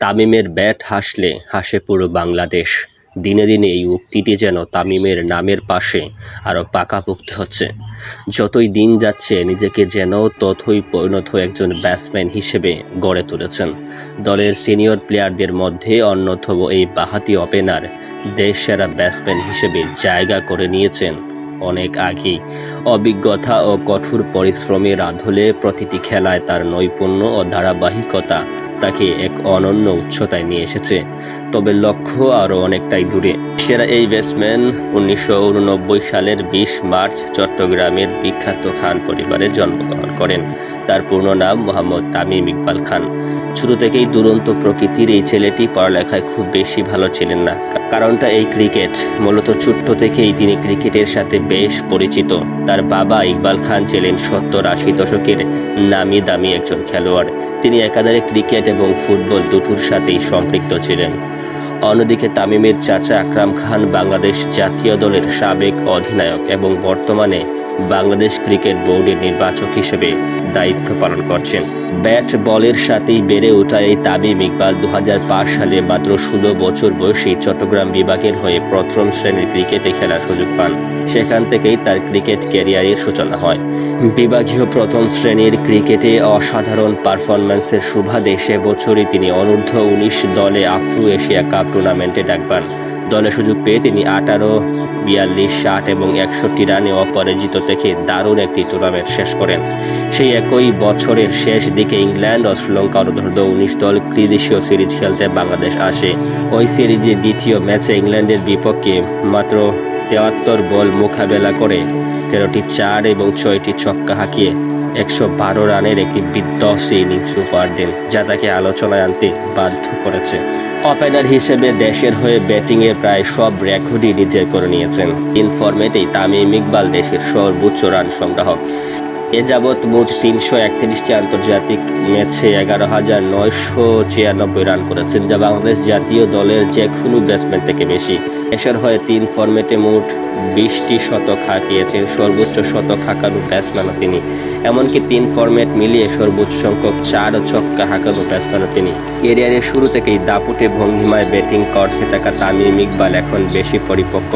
তামিমের ব্যাট হাসলে হাসে পুরো বাংলাদেশ। দিনে দিনে এই উক্তিটি যেন তামিমের নামের পাশে আরও পাকাপোক্ত হচ্ছে। যতই দিন যাচ্ছে, নিজেকে যেন ততই পরিণত একজন ব্যাটসম্যান হিসেবে গড়ে তুলেছেন। দলের সিনিয়র প্লেয়ারদের মধ্যে অন্যতম এই বাহাতি ওপেনার দেশ সেরা ব্যাটসম্যান হিসেবে জায়গা করে নিয়েছেন অনেক আগেই অভিজ্ঞতা ও কঠোর পরিশ্রমে আধলে প্রতিটি খেলায় তার নৈপুণ্য ও ধারাবাহিকতা তাকে এক অনন্য উচ্চতায় নিয়ে এসেছে। তবে লক্ষ্য আরও অনেকটাই দূরে। সেরা এই ব্যাটসম্যান উনিশশো উননব্বই সালের বিশ মার্চ চট্টগ্রামের বিখ্যাত খান পরিবারে জন্মগ্রহণ করেন। তার পূর্ণ নাম মোহাম্মদ তামিম ইকবাল খান। ছোট থেকেই দুরন্ত প্রকৃতির এই ছেলেটি পড়ালেখায় খুব বেশি ভালো ছিলেন না। কারণটা এই ক্রিকেট। মূলত ছোট্ট থেকেই তিনি ক্রিকেটের সাথে বেশ পরিচিত। তার বাবা ইকবাল খান ছিলেন সত্তর আশি দশকের নামি দামি একজন খেলোয়াড়। তিনি একাধারে ক্রিকেট এবং ফুটবল দুটোর সাথেই সম্পৃক্ত ছিলেন। অন্যদিকে তামিমের চাচা আকরাম খান বাংলাদেশ জাতীয় দলের সাবেক অধিনায়ক এবং বর্তমানে বাংলাদেশ ক্রিকেট বোর্ডের নির্বাচক হিসেবে দায়িত্ব পালন করছেন। ব্যাট বলের সাথেই বেড়ে ওঠা এই তামিম ইকবাল দুহাজার পাঁচ সালে মাত্র ষোলো বছর বয়সী চট্টগ্রাম বিভাগের হয়ে প্রথম শ্রেণির ক্রিকেটে খেলার সুযোগ পান। সেখান থেকেই তার ক্রিকেট ক্যারিয়ারের সূচনা হয়। বিভাগীয় প্রথম শ্রেণির ক্রিকেটে অসাধারণ পারফরম্যান্সের সুবাদে সে বছরই তিনি অনূর্ধ্ব উনিশ দলে আফ্রো এশিয়া কাপ টুর্নামেন্টে ডাক পান। দলে সুযোগ পেয়ে তিনি আঠারো, বিয়াল্লিশ, ষাট এবং একষট্টি রানে অপরাজিত থেকে দারুণ একটি টুর্নামেন্ট শেষ করেন। সেই একই বছরের শেষ দিকে ইংল্যান্ড ও শ্রীলঙ্কা অনূর্ধ্ব উনিশ দল ত্রিদেশীয় সিরিজ খেলতে বাংলাদেশ আসে। ওই সিরিজে দ্বিতীয় ম্যাচে ইংল্যান্ডের বিপক্ষে মাত্র তেয়াত্তর বল মোকাবেলা করে তেরোটি চার এবং ছয়টি ছক্কা হাঁকিয়ে একশো বারো রানের একটি বিধ্বংসী ইনিংস উপহার দেন যা তাকে আলোচনায় আনতে বাধ্য করেছে। ওপেনার হিসেবে দেশের হয়ে ব্যাটিংয়ের প্রায় সব রেকর্ডই নিজের করে নিয়েছেন। তিন তামিম ইকবাল দেশের সর্বোচ্চ রান সংগ্রাহক। এ যাবৎ মোট তিনশো একত্রিশটি আন্তর্জাতিক ম্যাচে এগারো হাজার নয়শো ছিয়ানব্বই রান করেছেন, যা বাংলাদেশ জাতীয় দলের যে কোনো ব্যাটসম্যান থেকে বেশি। দেশের হয়ে তিন ফরম্যাটে মোট বিশটি শতক হাঁকিয়েছেন। সর্বোচ্চ শতক হাঁকানো ব্যাটসম্যানও তিনি। এমনকি তিন ফরম্যাট মিলিয়ে সর্বোচ্চ সংখ্যক চার ছক্কা হাঁকানো ব্যাটসম্যানও তিনি। ক্যারিয়ারের শুরু থেকেই দাপুটে ভঙ্গিমায় ব্যাটিং করতে থাকা তামিম ইকবাল এখন বেশি পরিপক্ক।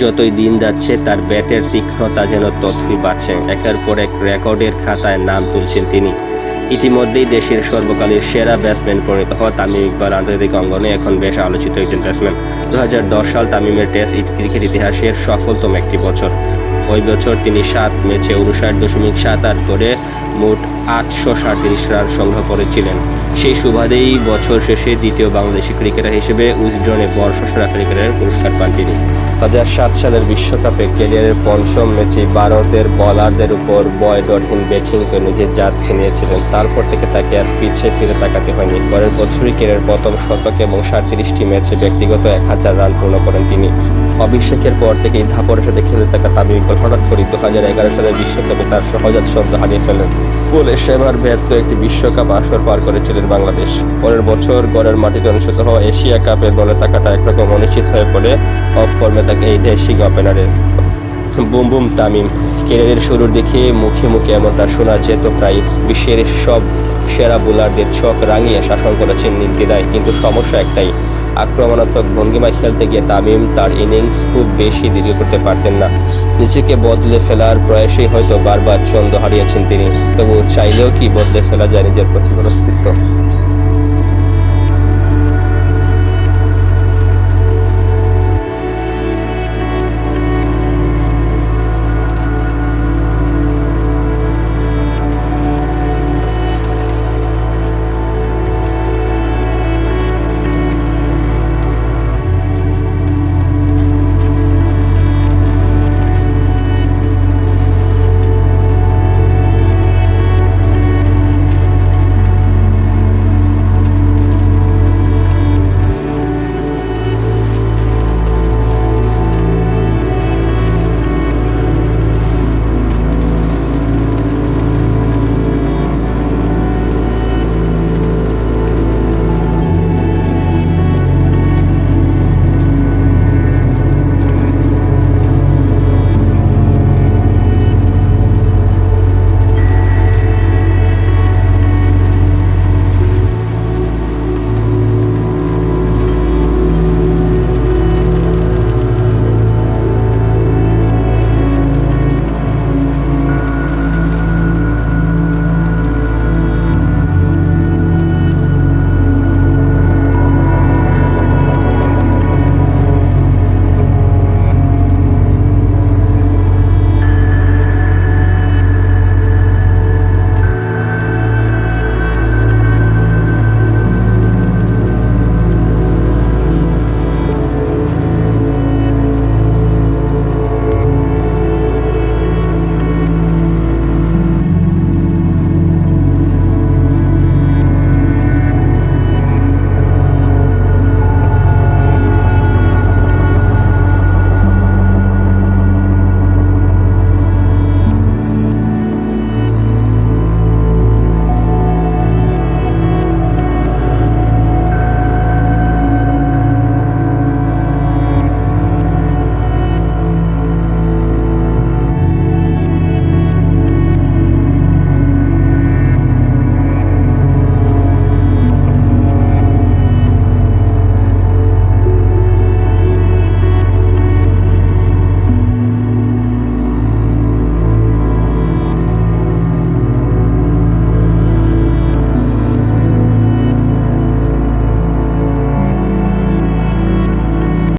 যতই দিন যাচ্ছে, তার ব্যাটের তীক্ষ্ণতা যেন ততই বাড়ছে। একের পর এক রেকর্ডের খাতায় নাম তুলছেন তিনি। ইতিমধ্যেই দেশের সর্বকালের সেরা ব্যাটসম্যান পরিণত হওয়া তামিম ইকবাল আন্তর্জাতিক অঙ্গনে এখন বেশ আলোচিত একজন ব্যাটসম্যান। দু হাজার দশ সাল তামিমের টেস্ট ক্রিকেট ইতিহাসের সফলতম একটি বছর। ওই বছর তিনি সাত ম্যাচে উনষাট দশমিক সাত আট করে মোট আটশো সাঁত্রিশ রান সংগ্রহ করেছিলেন। সেই সুবাদেই বছর শেষে দ্বিতীয় বাংলাদেশি ক্রিকেটার হিসেবে উইজডনে বর্ষসেরা ক্রিকেটারের পুরস্কার পান তিনি। সালের বিশ্বকাপে ক্যারিয়ারের পঞ্চম ম্যাচে ভারতের বলারদের উপর বয়ডরহীন ব্যাটিং করে নিজের জাত ছিনিয়েছিলেন। তারপর থেকে তাকে আর পিছিয়ে ফিরে তাকাতে হয়নি। পরের বছরই ক্যারিয়ার প্রথম শতক এবং সাঁত্রিশটি ম্যাচে ব্যক্তিগত এক হাজার রান পূর্ণ করেন তিনি। অভিষেকের পর থেকেই ধাপরের সাথে খেলে থাকা তামিম ইকবাল হঠাৎ করে দু হাজার এগারো সালের বিশ্বকাপে তার সহজাত শব্দ হারিয়ে ফেলেন। বলে সেবার ব্যর্থ একটি বিশ্বকাপ আসর পার করেছিলেন বাংলাদেশ। পরের বছর গড়ের মাটিতে অনুষ্ঠিত হওয়া এশিয়া কাপে দলে থাকাটা একরকম অনিশ্চিত হয়ে পড়ে অফ ফর্মে থাকে এই দেশি ওপেনারের বুম বুম তামিম ক্যারিয়ারের শুরুর দিকে মুখে মুখে এমনটা শোনা যেত প্রায় বিশ্বের সব সেরা বোলারদের চোখ রাঙিয়ে শাসন করেছেন নির্দ্বিধায়। কিন্তু সমস্যা একটাই, আক্রমণাত্মক ভঙ্গিমায় খেলতে গিয়ে তামিম তার ইনিংস খুব বেশি দীর্ঘ করতে পারতেন না। নিজেকে বদলে ফেলার প্রয়াসেই হয়তো বারবার ছন্দ হারিয়েছেন তিনি, তবু চাইলেও কি বদলে ফেলা যায় নিজের প্রতিভার অস্তিত্ব